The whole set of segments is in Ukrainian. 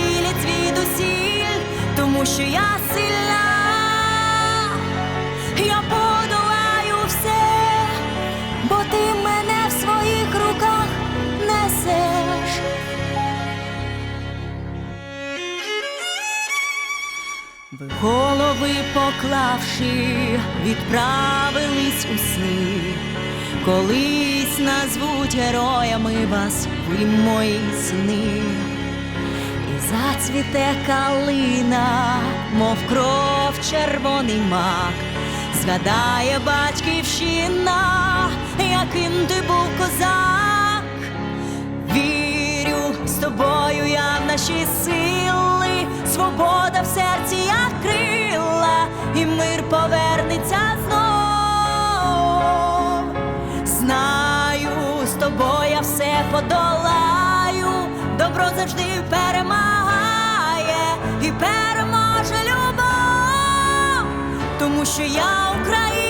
цілять звідусіль, тому що я сильна, я подолаю все, бо ти мене в своїх руках несеш. Ви голови поклавши, відправились у сни. Колись назвуть героями вас, ви мої сини. І зацвіте калина, мов кров червоний мак, згадає батьківщина, яким ти був козак. Вірю з тобою я в наші сили, свобода в серці, як крила, і мир повернеться знов. Знаю, з тобою я все подолаю, добро завжди перемагає переможе любов, тому що я Україна.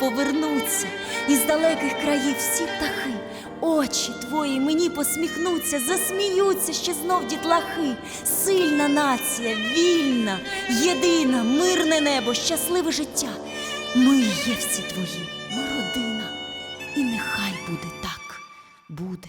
повернуться, і з далеких країв всі птахи, очі твої мені посміхнуться, засміються ще знов дітлахи, сильна нація, вільна, єдина, мирне небо, щасливе життя. Ми є всі твої, ми родина, і нехай буде так, буде.